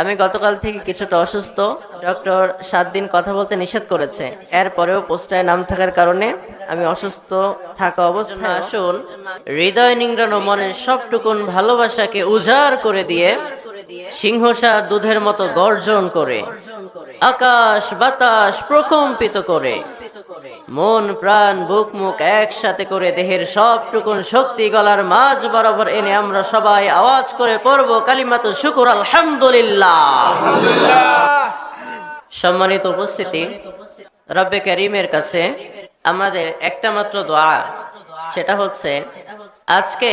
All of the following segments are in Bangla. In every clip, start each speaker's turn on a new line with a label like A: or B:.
A: আমি গতকাল থেকে কিছুটা অসুস্থ। ডক্টর সাত দিন কথা বলতে নিষেধ করেছে। এরপরেও পোস্টায় নাম থাকার কারণে আমি অসুস্থ থাকা অবস্থায় আসুন হৃদয় নিংড়ানো মনের সবটুকুন ভালোবাসাকে উজাড় করে দিয়ে সিংহসার দুধের মতো গর্জন করে, আকাশ বাতাস প্রকম্পিত করে। মন, প্রাণ, বুক, মুখ একসাথে করে দেহের সবটুকুন শক্তি গলার মাঝ বরাবর এনে আমরা সবাই আওয়াজ করে পড়ব কালিমাত শুকুর, আলহামদুলিল্লাহ। সম্মানিত উপস্থিতি, রব্বে করিমের কাছে আমাদের একটা মাত্র দোয়া, সেটা হচ্ছে, আজকে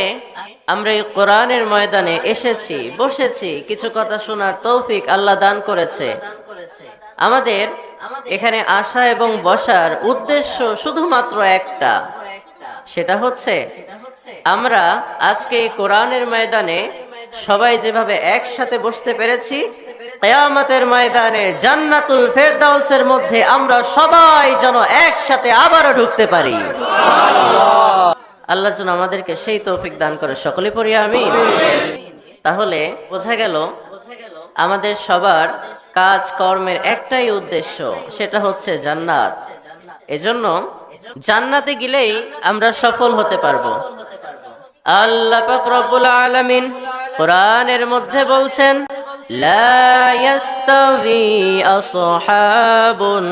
A: আমরা এই কোরআনের ময়দানে এসেছি, বসেছি, কিছু কথা শোনার তৌফিক আল্লাহ দান করেছে। আমাদের এখানে আসা এবং বসার উদ্দেশ্য শুধুমাত্র একটা। সেটা হচ্ছে আমরা আজকে কোরআনের ময়দানে সবাই যেভাবে একসাথে বসতে পেরেছি কেয়ামতের ময়দানে জান্নাতুল ফেরদাউসের মধ্যে আমরা সবাই যেন একসাথে আবারও ঢুকতে পারি। আল্লাহ যেন আমাদেরকে সেই তৌফিক দান করে সকলে পড়ি আমি তাহলে বোঝা গেল আমাদের সবার কাজ কর্মের একটাই উদ্দেশ্য, সেটা হচ্ছে জান্নাত। এজন্য জান্নাতে গেলেই আমরা সফল হতে পারব। আল্লাহ পাক রব্বুল আলামিন কোরআনের মধ্যে বলছেন, লা ইয়াস্তাবি আসহাবুন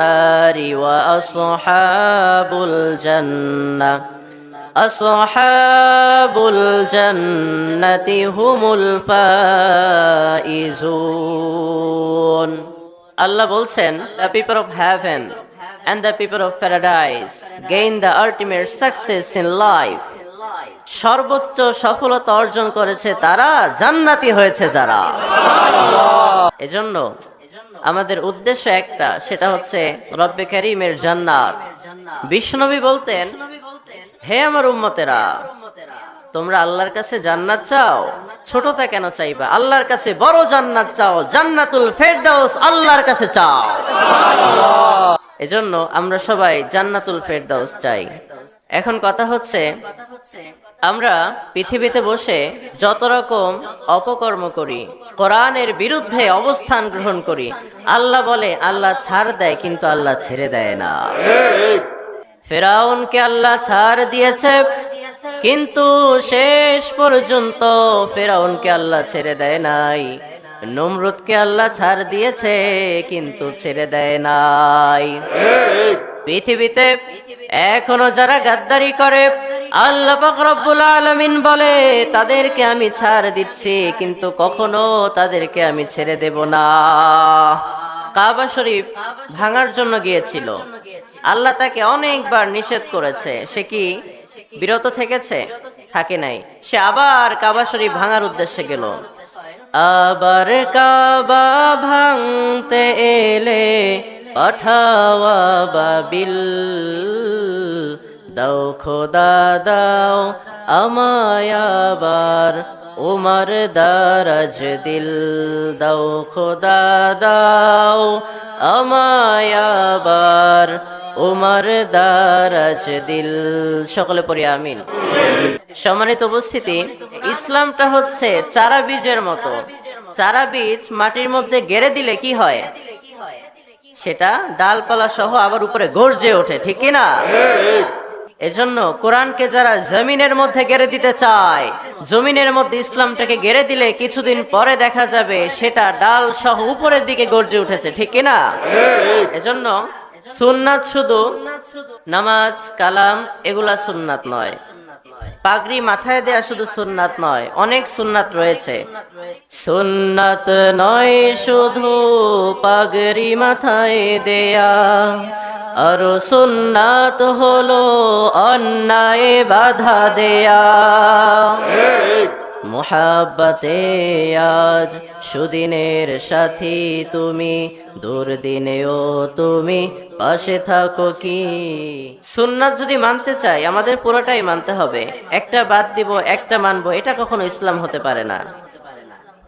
A: নারি ওয়া আসহাবুল জান্নাহ। আসহাবুল জান্নাতি হুমুল ফাইজুন আল্লাহ বলছেন the people of heaven and the people of paradise gain the ultimate success in life. সর্বোচ্চ সফলতা অর্জন করেছে তারা, জান্নাতি হয়েছে যারা। এজন্য আমাদের উদ্দেশ্য একটা, সেটা হচ্ছে রব্বে করিমের জান্নাত। বিষ্ণবী বলতেন হে আমার উম্মতেরা, তোমরা আল্লাহর কাছে জান্নাত চাও? ছোটটা কেন চাইবা? আল্লাহর কাছে বড় জান্নাত চাও, জান্নাতুল ফেরদাউস আল্লাহর কাছে চাও। এজন্য আমরা সবাই জান্নাতুল ফেরদাউস চাই। এখন কথা হচ্ছে, আমরা পৃথিবীতে বসে যত রকম অপকর্ম করি, কোরআনের বিরুদ্ধে অবস্থান গ্রহণ করি, আল্লাহ বলে, আল্লাহ ছাড় দেয়, কিন্তু আল্লাহ ছেড়ে দেয় না। ফেরাউনকে আল্লাহ ছাড় দিয়েছে। কিন্তু শেষ পর্যন্ত ফেরাউনকে আল্লাহ ছেড়ে দেয় নাই। নমরুদকে আল্লাহ ছাড় দিয়েছে, কিন্তু ছেড়ে দেয় নাই। পৃথিবীতে এখনও যারা গাদ্দারি করে, আল্লাহ রব্বুল আলামিন বলে, তাদেরকে আমি ছাড় দিচ্ছি, কিন্তু কখনো তাদেরকে আমি ছেড়ে দেব না। কাবা শরীফ ভাঙার জন্য গিয়েছিল। আল্লাহ তাকে অনেকবার নিষেধ করেছে। সে কি বিরত থেকেছে? থাকে নাই। সে আবার কাবা শরীফ ভাঙার উদ্দেশ্যে গেল। আবার কাবা ভাঙতে এলে বাবিল, দাও খোদা, দাও আমায় আবার উমার দারাজ দিল, দাও খোদা দাও। আমায় আবার উমার দারাজ দিল। সকলে পড়ি, আমিন। সম্মানিত উপস্থিতি, ইসলামটা হচ্ছে চারা বীজের মতো। চারা বীজ মাটির মধ্যে গেড়ে দিলে কি হয়? সেটা ডালপালা সহ আবার উপরে গর্জে ওঠে, ঠিক কি না এজন্য কোরআনকে যারা জমিনের মধ্যে গেড়ে দিতে চায়, জমিনের মধ্যে ইসলামটাকে গেড়ে দিলে কিছুদিন পরে দেখা যাবে সেটা ডাল সহ উপরের দিকে গর্জে উঠেছে, ঠিক কিনা? এজন্য সুন্নাত শুধু নামাজ, কালাম, এগুলা সুন্নাত নয়। পাগড়ি মাথায় দেয়া শুধু সুন্নাত নয়, অনেক সুন্নাত রয়েছে। সুন্নাত নয়, শুধু পাগড়ি মাথায় দেয়া। আর সুন্নাত হলো অন্যায় বাধা দেয়া। মোহাব্বতে আজ সুদিনের সাথী তুমি, দুর্দিনেও তুমি পাশে থাকো কি? সুন্নাত যদি মানতে চাই, আমাদের পুরোটাই মানতে হবে। একটা বাদ দিব, একটা মানবো, এটা কখনো ইসলাম হতে পারে না।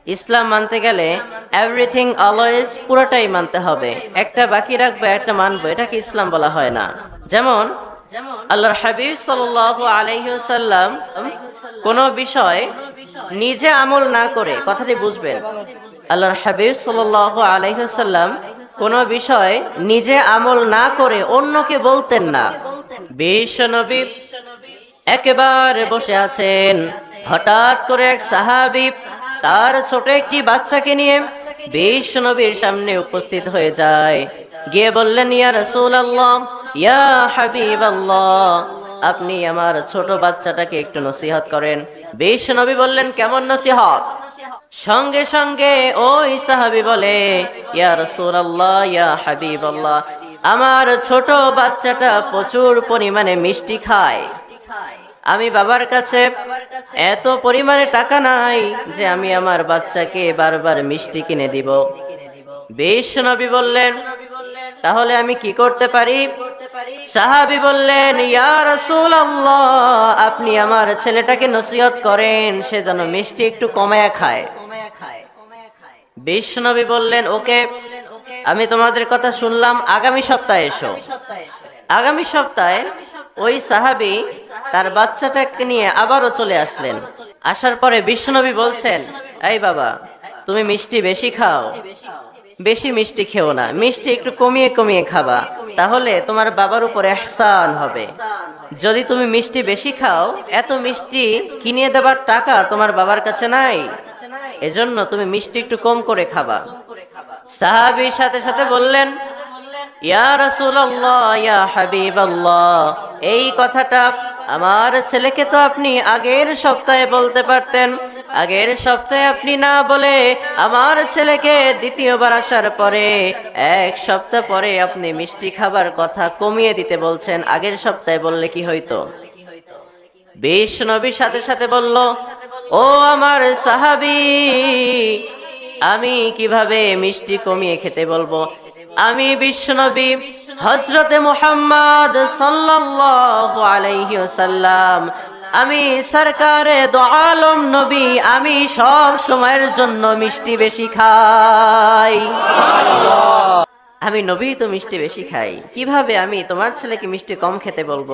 A: ইসলাম মানতে গেলে এভরিথিং অলওয়েজ পুরোটাই মানতে হবে। একটা বাকি রাখব, একটা মানবো, এটাকে ইসলাম বলা হয় না। যেমন, আল্লাহর হাবিব আলাইহি ওয়াসাল্লাম কোন বিষয় নিজে আমল না করে, কথাটি বুঝবেন। আল্লাহর হাবিব সাল্লাহ আলহিহাল্লাম কোন বিষয় নিজে আমল না করে অন্যকে বলতেন না। বিশ্ব নবী একেবারে বসে আছেন। হঠাৎ করে এক সাহাবি তার ছোট একটি বাচ্চাকে নিয়ে বিশ্ব নবীর সামনে উপস্থিত হয়ে যায়। গিয়ে বললেন, ইয়া রসুল আল্লাহ ইয়া হাবিব আল্লাহ আপনি আমার ছোট বাচ্চাটাকে একটু নসিহত করেন। বিশ্ব নবী বললেন, কেমন নসিহত? সঙ্গে সঙ্গে ওই সাহাবি বলে, ইয়া আমার ছোট বাচ্চাটা প্রচুর পরিমাণে মিষ্টি খায়। আমি বাবার কাছে এত পরিমাণে টাকা নাই যে আমি আমার বাচ্চাকে বারবার মিষ্টি কিনে দিব। বিশ্ব নবী বললেন, তাহলে আমি কি করতে পারি? সাহাবি বললেন, ইয়া রাসূল আপনি আমার ছেলেটাকে নসিহত করেন, সে যেন মিষ্টি একটু কমায়া খায়। নবী বললেন, ওকে, আমি তোমাদের কথা শুনলাম, আগামী সপ্তাহে এসো। আগামী সপ্তাহে ওই সাহাবি তার বাচ্চাটাকে নিয়ে আবারও চলে আসলেন। আসার পরে বিশ্বনবী বলছেন, এই বাবা, তুমি মিষ্টি বেশি খাও। বেশি মিষ্টি খেও না। মিষ্টি একটু কমিয়ে কমিয়ে খাবা। তাহলে তোমার বাবার উপর এহসান হবে। যদি তুমি মিষ্টি বেশি খাও, এত মিষ্টি কিনে দেবার টাকা তোমার বাবার কাছে নাই। এজন্য তুমি মিষ্টি একটু কম করে খাবা। সাহাবির সাথে সাথে বললেন, ইয়া এই কথাটা আমার ছেলেকে তো আপনি আগের সপ্তাহে বলতে পারতেন। আগের সপ্তাহে আপনি না বলে আমার ছেলেকে দ্বিতীয়বার আসার পরে এক সপ্তাহ পরে আপনি মিষ্টি খাবার কথা কমিয়ে দিতে বলছেন। আগের সপ্তাহে বললে কি হইতো? বিশ নবীর সাথে সাথে বলল, ও আমার সাহাবি, আমি কীভাবে মিষ্টি কমিয়ে খেতে বলব? আমি বিশ্বনবী হজরতে মোহাম্মদ সাল্লাল্লাহু আলাইহি আমি সরকারে দো আলম নবী আমি সব সময়ের জন্য মিষ্টি বেশি খাই। আমি নবী তো মিষ্টি বেশি খাই। কীভাবে আমি তোমার ছেলেকে মিষ্টি কম খেতে বলব?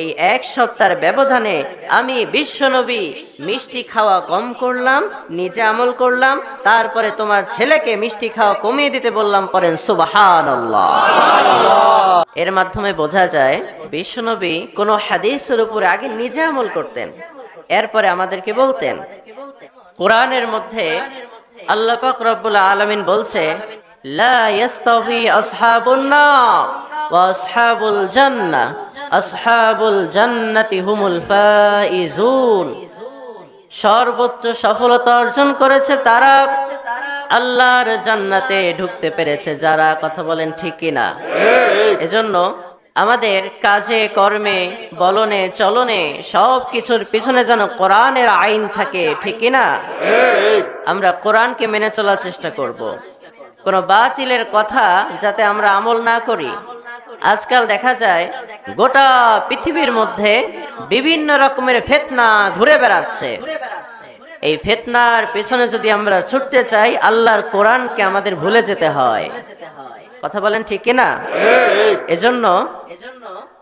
A: এই এক সপ্তাহের ব্যবধানে আমি বিশ্ব নবী মিষ্টি খাওয়া কম করলাম, নিজে আমল করলাম, তারপরে তোমার ছেলেকে মিষ্টি খাওয়া কমিয়ে দিতে বললাম পরেন সুবাহান এর মাধ্যমে বোঝা যায় বিশ্বনবী কোন হাদিসের উপরে আগে নিজে আমল করতেন, এরপরে আমাদেরকে বলতেন। কোরআনের মধ্যে আল্লাহ পাক রব্বুল আলামিন বলছে সর্বোচ্চ সফলতা অর্জন করেছে তারা। আল্লাহর জান্নাতে ঢুকতে পেরেছে যারা, কথা বলেন ঠিক কিনা এজন্য আমাদের কাজে, কর্মে, বলনে, চলনে সব কিছুর পিছনে যেন কোরআনের আইন থাকে, ঠিক কিনা আমরা কোরআনকে মেনে চলার চেষ্টা করব। কোন বাতিলের কথা যাতে আমরা আমল না করি। আজকাল দেখা যায়, গোটা পৃথিবীর মধ্যে বিভিন্ন রকমের ফেতনা ঘুরে বেড়াচ্ছে। এই ফেতনার পেছনে যদি আমরা ছুটতে চাই, আল্লাহর কোরআনকে আমাদের ভুলে যেতে হয়। কথা বলেন ঠিক কিনা? এজন্য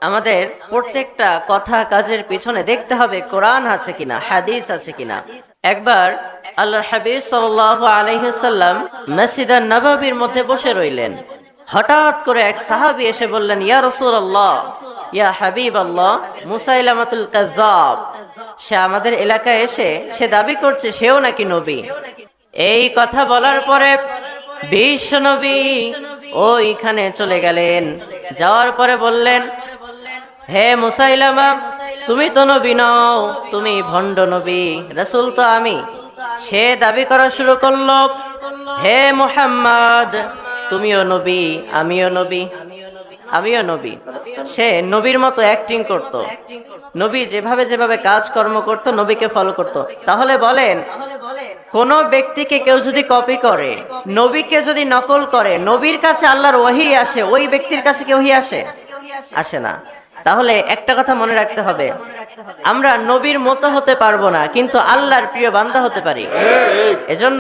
A: আমাদের প্রত্যেকটা কথা কাজের পেছনে দেখতে হবে, কোরআন আছে কিনা, হাদিস আছে কিনা। একবার আল্লাহ হাবিব সাল্লাহ আলহিসাল্লাম মসজিদ নবাবির মধ্যে বসে রইলেন। হঠাৎ করে এক সাহাবি এসে বললেন, ইয়া রসুল আল্লাহ ইয়া হাবিব আল্লাহ মুসাইলামাতুল কাজাব সে আমাদের এলাকায় এসে সে দাবি করছে, সেও নাকি নবী? এই কথা বলার পরে বিশ্ব নবী ওইখানে চলে গেলেন। যাওয়ার পরে বললেন, হে মুসাইলামা তুমি তো নবী নও, তুমি ভণ্ড নবী। রসুল তো আমি। সে দাবি করা শুরু করল, হে মুহাম্মদ, তুমিও নবী, আমিও নবী আমিও নবী। সে নবীর মতো অ্যাক্টিং করত। নবী যেভাবে যেভাবে কাজকর্ম করত, নবীকে ফলো করত। তাহলে বলেন, কোন ব্যক্তিকে কেউ যদি কপি করে, নবীকে যদি নকল করে, নবীর কাছে আল্লাহর ওহি আসে, ওই ব্যক্তির কাছে কেউ আসে? আসে না। তাহলে একটা কথা মনে রাখতে হবে। আমরা নবীর মতো হতে পারব না কিন্তু আল্লাহর প্রিয় বান্দা হতে পারি। এজন্য